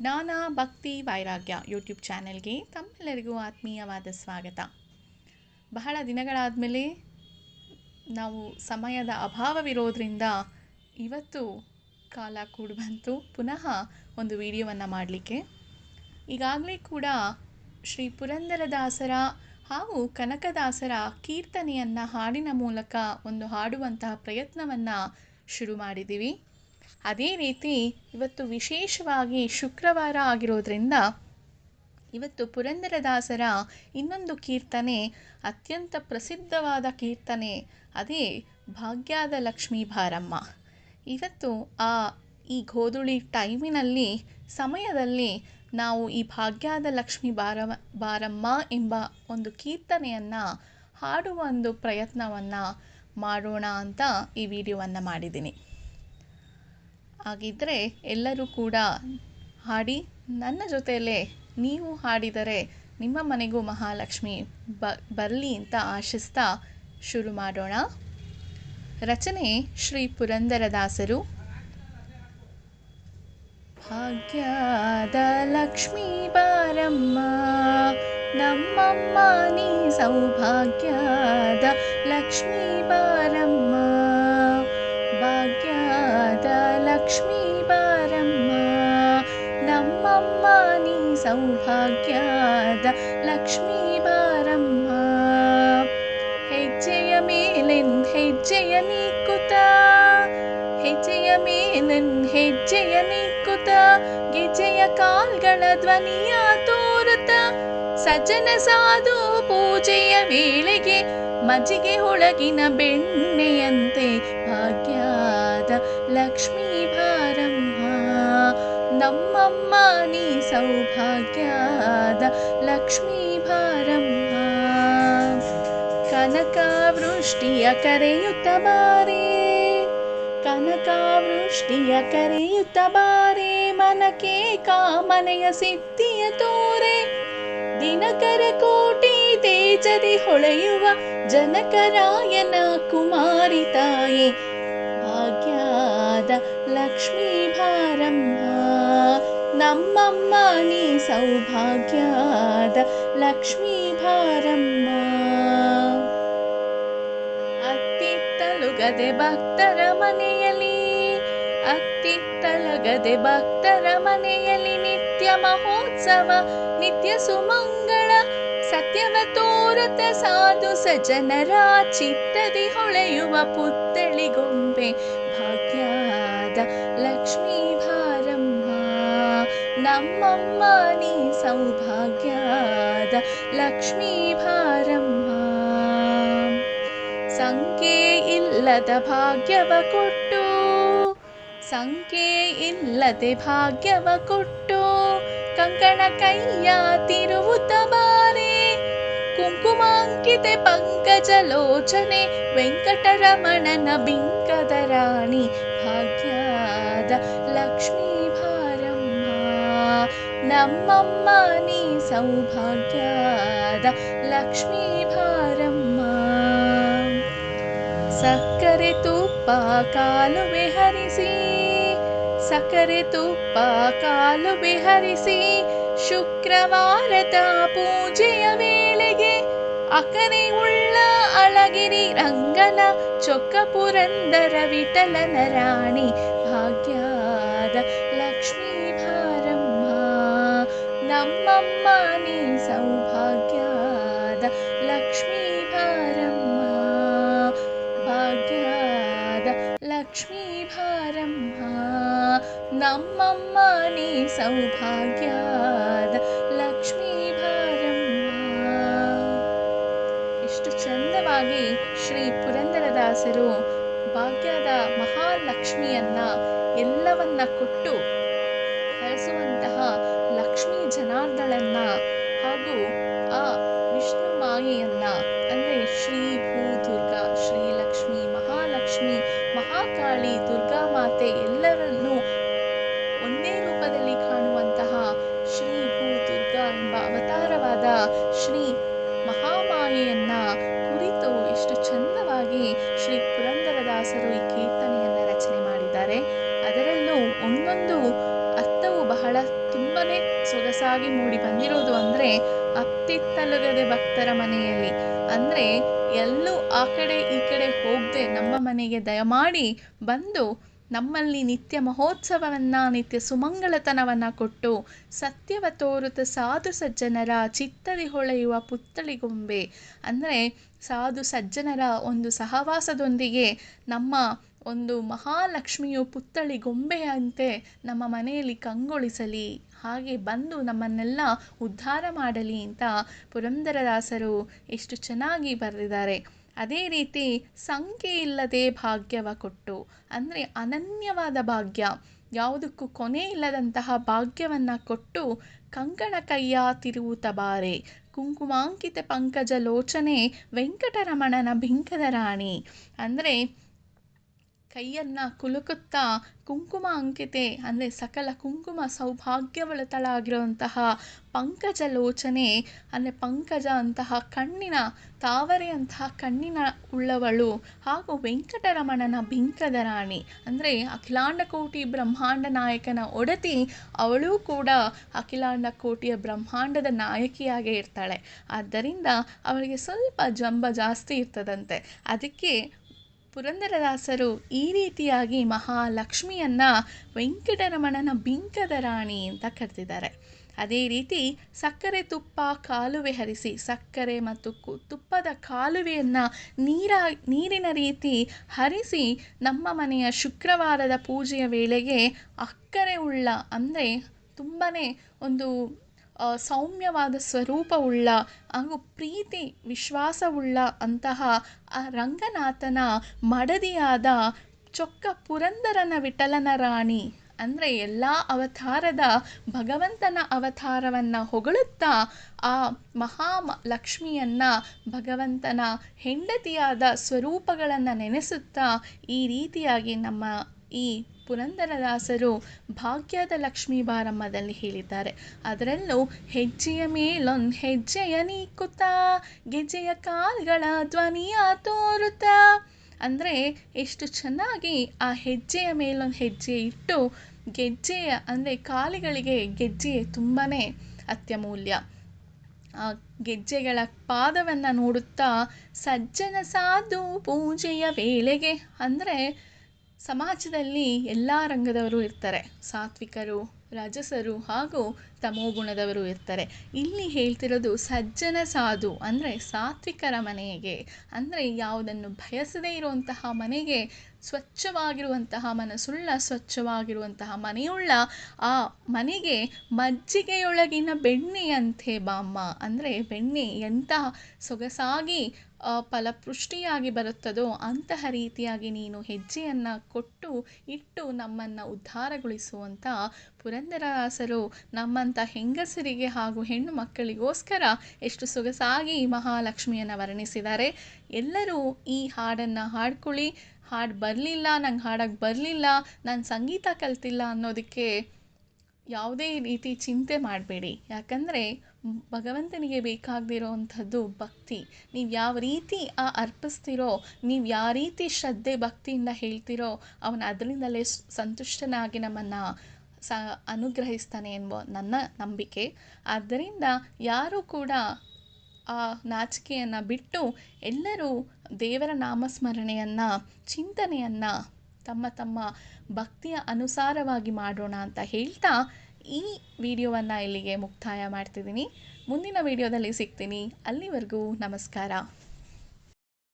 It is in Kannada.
ಜ್ಞಾನ ಭಕ್ತಿ ವೈರಾಗ್ಯ ಯೂಟ್ಯೂಬ್ ಚಾನೆಲ್ಗೆ ತಮ್ಮೆಲ್ಲರಿಗೂ ಆತ್ಮೀಯವಾದ ಸ್ವಾಗತ. ಬಹಳ ದಿನಗಳಾದಮೇಲೆ ನಾವು ಸಮಯದ ಅಭಾವವಿರೋದರಿಂದ ಇವತ್ತು ಕಾಲ ಕೂಡಿ ಬಂತು. ಪುನಃ ಒಂದು ವಿಡಿಯೋವನ್ನು ಮಾಡಲಿಕ್ಕೆ. ಈಗಾಗಲೇ ಕೂಡ ಶ್ರೀ ಪುರಂದರದಾಸರ ಹಾಗೂ ಕನಕದಾಸರ ಕೀರ್ತನೆಯನ್ನು ಹಾಡಿನ ಮೂಲಕ ಒಂದು ಹಾಡುವಂತಹ ಪ್ರಯತ್ನವನ್ನು ಶುರು ಮಾಡಿದ್ದೀವಿ. ಅದೇ ರೀತಿ ಇವತ್ತು ವಿಶೇಷವಾಗಿ ಶುಕ್ರವಾರ ಆಗಿರೋದ್ರಿಂದ ಇವತ್ತು ಪುರಂದರದಾಸರ ಇನ್ನೊಂದು ಕೀರ್ತನೆ, ಅತ್ಯಂತ ಪ್ರಸಿದ್ಧವಾದ ಕೀರ್ತನೆ, ಅದೇ ಭಾಗ್ಯದ ಲಕ್ಷ್ಮೀ ಬಾರಮ್ಮ ಇವತ್ತು ಆ, ಈ ಗೋಧುಳಿ ಟೈಮಿನಲ್ಲಿ, ಸಮಯದಲ್ಲಿ ನಾವು ಈ ಭಾಗ್ಯದ ಲಕ್ಷ್ಮೀ ಬಾರ ಬಾರಮ್ಮ ಎಂಬ ಒಂದು ಕೀರ್ತನೆಯನ್ನು, ಹಾಡುವ ಒಂದು ಪ್ರಯತ್ನವನ್ನು ಮಾಡೋಣ ಅಂತ ಈ ವಿಡಿಯೋವನ್ನು ಮಾಡಿದ್ದೀನಿ. ಹಾಗಿದ್ದರೆ ಎಲ್ಲರೂ ಕೂಡ ಹಾಡಿ, ನನ್ನ ಜೊತೆಯಲ್ಲೇ ನೀವು ಹಾಡಿದರೆ ನಿಮ್ಮ ಮನೆಗೂ ಮಹಾಲಕ್ಷ್ಮಿ ಬ, ಬರಲಿ ಅಂತ ಆಶಿಸ್ತಾ ಶುರು ಮಾಡೋಣ. ರಚನೆ ಶ್ರೀ ಪುರಂದರದಾಸರು. ಭಾಗ್ಯದ ಲಕ್ಷ್ಮೀ ಬಾರಮ್ಮ, ನಮ್ಮಮ್ಮ ನೀ ಸೌಭಾಗ್ಯದ ಲಕ್ಷ್ಮೀ ಬಾರಮ್ಮ ಸೌಭಾಗ್ಯದ ಲಕ್ಷ್ಮೀ ಬಾರಮ್ಮ ಹೆಜ್ಜೆಯ ಮೇಲೆನ್ ಹೆಜ್ಜೆಯ ನೀಕುತ ಹೆಜ್ಜೆಯ ಮೇಲೆನ್ ಹೆಜ್ಜೆಯ ನೀಕುತ ಗೆಜ್ಜೆಯ ಕಾಲ್ಗಳ ಧ್ವನಿಯ ತೋರುತ್ತ ಸಜ್ಜನ ಸಾಧು ಪೂಜೆಯ ವೇಳೆಗೆ ಮಜ್ಜಿಗೆ ಒಳಗಿನ ಬೆಣ್ಣೆಯಂತೆ ಭಾಗ್ಯದ ಲಕ್ಷ್ಮೀ ಬಾರಮ್ಮ ನಮ್ಮಮ್ಮ ನೀ ಸೌಭಾಗ್ಯದ ಲಕ್ಷ್ಮೀ ಬಾರಮ್ಮ ಕನಕ ವೃಷ್ಟಿಯ ಕರೆಯುತ್ತ ಬಾರೆ ಕನಕ ವೃಷ್ಟಿಯ ಕರೆಯುತ್ತ ಬಾರೆ ಮನಕ್ಕೆ ಕಾಮನೆಯ ಸಿದ್ಧಿಯ ತೋರೆ ದಿನಕರ ಕೋಟಿ ತೇಜದಿ ಹೊಳೆಯುವ ಜನಕರಾಯನ ಕುಮಾರಿ ತಾಯಿ ಭಾಗ್ಯದ ಲಕ್ಷ್ಮೀ ಬಾರಮ್ಮ ನಮ್ಮಮ್ಮ ನೀ ಸೌಭಾಗ್ಯದ ಲಕ್ಷ್ಮೀ ಬಾರಮ್ಮ ಅತ್ತಿತ್ತಲುಗದೆ ಭಕ್ತರ ಮನೆಯಲ್ಲಿ ಅತ್ತಿತ್ತಲಗದೆ ಭಕ್ತರ ಮನೆಯಲ್ಲಿ ನಿತ್ಯ ಮಹೋತ್ಸವ ನಿತ್ಯ ಸುಮಂಗಳ ಸತ್ಯವ ತೋರತ ಸಾಧು ಸಜನರ ಚಿತ್ತದಿ ಹೊಳೆಯುವ ಪುತ್ತಳಿಗೊಂಬೆ ಭಾಗ್ಯದ ಲಕ್ಷ್ಮೀ ಬಾರಮ್ಮ ನಮ್ಮಮ್ಮ ನೀ ಸೌಭಾಗ್ಯದ ಲಕ್ಷ್ಮೀ ಬಾರಮ್ಮ ಸಂಖ್ಯೆ ಇಲ್ಲದ ಭಾಗ್ಯವ ಕೊಟ್ಟು ಸಂಖ್ಯೆ ಇಲ್ಲದೆ ಭಾಗ್ಯವ ಕೊಟ್ಟು ಕಂಕಣ ಕೈಯ ತಿರುವುತ ಬಾರೆ ಕುಂಕುಮಾಂಕಿತೆ ಪಂಕಜ ಲೋಚನೆ ವೆಂಕಟರಮಣನ ಬಿಂಕದ ನಮ್ಮಮ್ಮ ನೀ ಸೌಭಾಗ್ಯದ ಲಕ್ಷ್ಮೀ ಬಾರಮ್ಮ ಸಕ್ಕರೆ ತುಪ್ಪ ಕಾಲುವೆ ಹರಿಸಿ ಸಕ್ಕರೆ ತುಪ್ಪ ಕಾಲುವೆ ಹರಿಸಿ ಶುಕ್ರವಾರದ ಪೂಜೆಯ ವೇಳೆಗೆ ಅಕರೆ ಉಳ್ಳ ಅಳಗಿರಿ ರಂಗನ ಚೊಕ್ಕ ಪುರಂದರ ವಿಠಲನ ರಾಣಿ ನಮ್ಮಮ್ಮ ನೀ ಸೌಭಾಗ್ಯದ ಲಕ್ಷ್ಮೀ ಭಾರಮ್ಮ. ಭಾಗ್ಯದ ಲಕ್ಷ್ಮೀ ಭಾರಮ್ಮ. ನಮ್ಮಮ್ಮ ನೀ ಸೌಭಾಗ್ಯದ ಲಕ್ಷ್ಮೀ ಭಾರಮ್ಮ. ಎಷ್ಟು ಚಂದವಾಗಿ ಶ್ರೀ ಪುರಂದರದಾಸರು ಭಾಗ್ಯದ ಮಹಾಲಕ್ಷ್ಮಿಯನ್ನ ಎಲ್ಲವನ್ನ ಕೊಟ್ಟು ಜನಾರ್ದಳನ್ನ ಹಾಗೂ ಆ ವಿಷ್ಣು ಮಾಯೆಯನ್ನ ಅಂದರೆ ಶ್ರೀ ತುಂಬಾ ಸೊಗಸಾಗಿ ಮೂಡಿ ಬಂದಿರೋದು ಅಂದ್ರೆ ಅತ್ತಿತ್ತಲಗದೆ ಭಕ್ತರ ಮನೆಯಲ್ಲಿ. ಅಂದ್ರೆ ಎಲ್ಲೂ ಆ ಕಡೆ ಈ ಕಡೆ ಹೋಗದೆ ನಮ್ಮ ಮನೆಗೆ ದಯಮಾಡಿ ಬಂದು ನಮ್ಮಲ್ಲಿ ನಿತ್ಯ ಮಹೋತ್ಸವವನ್ನ, ನಿತ್ಯ ಸುಮಂಗಳತನವನ್ನ ಕೊಟ್ಟು ಸತ್ಯವ ತೋರುತ ಸಾಧು ಸಜ್ಜನರ ಚಿತ್ತದಿ ಹೊಳೆಯುವ ಪುತ್ತಳಿಗೊಂಬೆ ಅಂದರೆ ಸಾಧು ಸಜ್ಜನರ ಒಂದು ಸಹವಾಸದೊಂದಿಗೆ ನಮ್ಮ ಒಂದು ಮಹಾಲಕ್ಷ್ಮಿಯು ಪುತ್ಥಳಿ ಗೊಂಬೆಯಂತೆ ನಮ್ಮ ಮನೆಯಲ್ಲಿ ಕಂಗೊಳಿಸಲಿ, ಹಾಗೆ ಬಂದು ನಮ್ಮನ್ನೆಲ್ಲ ಉದ್ಧಾರ ಮಾಡಲಿ ಅಂತ ಪುರಂದರದಾಸರು ಎಷ್ಟು ಚೆನ್ನಾಗಿ ಬರೆದಿದ್ದಾರೆ. ಅದೇ ರೀತಿ ಸಂಖ್ಯೆ ಇಲ್ಲದೆ ಭಾಗ್ಯವ ಕೊಟ್ಟು, ಅಂದರೆ ಅನನ್ಯವಾದ ಭಾಗ್ಯ, ಯಾವುದಕ್ಕೂ ಕೊನೆ ಇಲ್ಲದಂತಹ ಭಾಗ್ಯವನ್ನು ಕೊಟ್ಟು ಕಂಕಣ ಕೈಯ ತಿರುವುತ ಬಾರೆ, ಕುಂಕುಮಾಂಕಿತ ಪಂಕಜ ಲೋಚನೆ ವೆಂಕಟರಮಣನ ಬಿಂಕದ ರಾಣಿ. ಅಂದರೆ ಕೈಯನ್ನು ಕುಲುಕುತ್ತಾ ಕುಂಕುಮ ಅಂಕಿತೆ, ಅಂದರೆ ಸಕಲ ಕುಂಕುಮ ಸೌಭಾಗ್ಯವಳತಳಾಗಿರುವಂತಹ ಪಂಕಜ ಲೋಚನೆ, ಅಂದರೆ ಪಂಕಜ ಅಂತಹ ಕಣ್ಣಿನ, ತಾವರೆಯಂತಹ ಕಣ್ಣಿನ ಉಳ್ಳವಳು ಹಾಗೂ ವೆಂಕಟರಮಣನ ಬಿಂಕದ ರಾಣಿ. ಅಂದರೆ ಅಖಿಲಾಂಡ ಕೋಟಿ ಬ್ರಹ್ಮಾಂಡ ನಾಯಕನ ಒಡತಿ ಅವಳೂ ಕೂಡ ಅಖಿಲಾಂಡ ಕೋಟಿಯ ಬ್ರಹ್ಮಾಂಡದ ನಾಯಕಿಯಾಗೇ ಇರ್ತಾಳೆ. ಆದ್ದರಿಂದ ಅವಳಿಗೆ ಸ್ವಲ್ಪ ಜಂಬ ಜಾಸ್ತಿ ಇರ್ತದಂತೆ. ಅದಕ್ಕೆ ಪುರಂದರದಾಸರು ಈ ರೀತಿಯಾಗಿ ಮಹಾಲಕ್ಷ್ಮಿಯನ್ನು ವೆಂಕಟರಮಣನ ಬಿಂಕದ ರಾಣಿ ಅಂತ ಕರೆದಿದ್ದಾರೆ. ಅದೇ ರೀತಿ ಸಕ್ಕರೆ ತುಪ್ಪ ಕಾಲುವೆ ಹರಿಸಿ, ಸಕ್ಕರೆ ಮತ್ತು ಕು, ತುಪ್ಪದ ಕಾಲುವೆಯನ್ನು ನೀರ, ನೀರಿನ ರೀತಿ ಹರಿಸಿ ನಮ್ಮ ಮನೆಯ ಶುಕ್ರವಾರದ ಪೂಜೆಯ ವೇಳೆಗೆ ಅಕ್ಕರೆ ಉಳ್ಳ ಅಂದರೆ ತುಂಬಾ ಒಂದು ಸೌಮ್ಯವಾದ ಸ್ವರೂಪವುಳ್ಳ, ಹಾಗೂ ಪ್ರೀತಿ, ವಿಶ್ವಾಸವುಳ್ಳ ಅಂತಹ ಆ ರಂಗನಾಥನ ಮಡದಿಯಾದ ಚೊಕ್ಕ ಪುರಂದರನ ವಿಠಲನ ರಾಣಿ. ಅಂದರೆ ಎಲ್ಲ ಅವತಾರದ ಭಗವಂತನ ಅವತಾರವನ್ನು ಹೊಗಳುತ್ತಾ ಆ ಮಹಾ ಲಕ್ಷ್ಮಿಯನ್ನು ಭಗವಂತನ ಹೆಂಡತಿಯಾದ ಸ್ವರೂಪಗಳನ್ನು ನೆನೆಸುತ್ತಾ ಈ ರೀತಿಯಾಗಿ ನಮ್ಮ ಈ ಪುರಂದರದಾಸರು ಭಾಗ್ಯದ ಲಕ್ಷ್ಮೀ ಬಾರಮ್ಮದಲ್ಲಿ ಹೇಳಿದ್ದಾರೆ. ಅದರಲ್ಲೂ ಹೆಜ್ಜೆಯ ಮೇಲೊಂದು ಹೆಜ್ಜೆಯ ನೀಕುತ ಗೆಜ್ಜೆಯ ಕಾಲ್ಗಳ ಧ್ವನಿಯ ತೋರುತ್ತಾ. ಅಂದರೆ ಎಷ್ಟು ಚೆನ್ನಾಗಿ ಆ ಹೆಜ್ಜೆಯ ಮೇಲೊಂದು ಹೆಜ್ಜೆ ಇಟ್ಟು ಗೆಜ್ಜೆಯ, ಅಂದರೆ ಕಾಲಿಗಳಿಗೆ ಗೆಜ್ಜೆ ತುಂಬಾ ಅತ್ಯಮೂಲ್ಯ. ಆ ಗೆಜ್ಜೆಗಳ ಪಾದವನ್ನು ನೋಡುತ್ತಾ ಸಜ್ಜನ ಸಾಧು ಪೂಜೆಯ ವೇಳೆಗೆ, ಅಂದರೆ ಸಮಾಜದಲ್ಲಿ ಎಲ್ಲ ರಂಗದವರು ಇರ್ತಾರೆ. ಸಾತ್ವಿಕರು, ರಾಜಸರು ಹಾಗೂ ತಮೋಗುಣದವರು ಇರ್ತಾರೆ. ಇಲ್ಲಿ ಹೇಳ್ತಿರೋದು ಸಜ್ಜನ ಸಾಧು ಅಂದರೆ ಸಾತ್ವಿಕರ ಮನೆಗೆ, ಅಂದರೆ ಯಾವುದನ್ನು ಬಯಸದೇ ಇರುವಂತಹ ಮನೆಗೆ ಸ್ವಚ್ಛವಾಗಿರುವಂತಹ ಮನಸ್ಸುಳ್ಳ, ಸ್ವಚ್ಛವಾಗಿರುವಂತಹ ಮನೆಯುಳ್ಳ ಆ ಮನೆಗೆ ಮಜ್ಜಿಗೆಯೊಳಗಿನ ಬೆಣ್ಣೆಯಂತೆ ಬಾಮ್ಮ. ಅಂದರೆ ಬೆಣ್ಣೆ ಎಂತಹ ಸೊಗಸಾಗಿ ಫಲಪುಷ್ಟಿಯಾಗಿ ಬರುತ್ತದೋ ಅಂತಹ ರೀತಿಯಾಗಿ ನೀನು ಹೆಜ್ಜೆಯನ್ನು ಕೊಟ್ಟು ಇಟ್ಟು ನಮ್ಮನ್ನು ಉದ್ಧಾರಗೊಳಿಸುವಂಥ ಪುರಂದರದಾಸರು ನಮ್ಮಂಥ ಹೆಂಗಸರಿಗೆ ಹಾಗೂ ಹೆಣ್ಣು ಮಕ್ಕಳಿಗೋಸ್ಕರ ಎಷ್ಟು ಸೊಗಸಾಗಿ ಮಹಾಲಕ್ಷ್ಮಿಯನ್ನು ವರ್ಣಿಸಿದ್ದಾರೆ. ಎಲ್ಲರೂ ಈ ಹಾಡನ್ನು ಹಾಡ್ಕೊಳ್ಳಿ. ಹಾಡು ಬರಲಿಲ್ಲ, ನಂಗೆ ಹಾಡಕ್ಕೆ ಬರಲಿಲ್ಲ, ನಾನು ಸಂಗೀತ ಕಲ್ತಿಲ್ಲ ಅನ್ನೋದಕ್ಕೆ ಯಾವುದೇ ರೀತಿ ಚಿಂತೆ ಮಾಡಬೇಡಿ. ಯಾಕಂದರೆ ಭಗವಂತನಿಗೆ ಬೇಕಾಗದಿರೋವಂಥದ್ದು ಭಕ್ತಿ. ನೀವು ಯಾವ ರೀತಿ ಆ ಅರ್ಪಿಸ್ತಿರೋ, ನೀವು ಯಾವ ರೀತಿ ಶ್ರದ್ಧೆ ಭಕ್ತಿಯಿಂದ ಹೇಳ್ತಿರೋ, ಅವನು ಅದರಿಂದಲೇ ಸಂತುಷ್ಟನಾಗಿ ನಮ್ಮನ್ನು ಸ ಅನುಗ್ರಹಿಸ್ತಾನೆ ಎಂಬ ನನ್ನ ನಂಬಿಕೆ. ಆದ್ದರಿಂದ ಯಾರೂ ಕೂಡ ಆ ನಾಚಿಕೆಯನ್ನು ಬಿಟ್ಟು ಎಲ್ಲರೂ ದೇವರ ನಾಮಸ್ಮರಣೆಯನ್ನು, ಚಿಂತನೆಯನ್ನು ತಮ್ಮ ತಮ್ಮ ಭಕ್ತಿಯ ಅನುಸಾರವಾಗಿ ಮಾಡೋಣ ಅಂತ ಹೇಳ್ತಾ ಈ ವಿಡಿಯೋವನ್ನು ಇಲ್ಲಿಗೆ ಮುಕ್ತಾಯ ಮಾಡ್ತಿದ್ದೀನಿ. ಮುಂದಿನ ವಿಡಿಯೋದಲ್ಲಿ ಸಿಗ್ತೀನಿ. ಅಲ್ಲಿವರೆಗೂ ನಮಸ್ಕಾರ.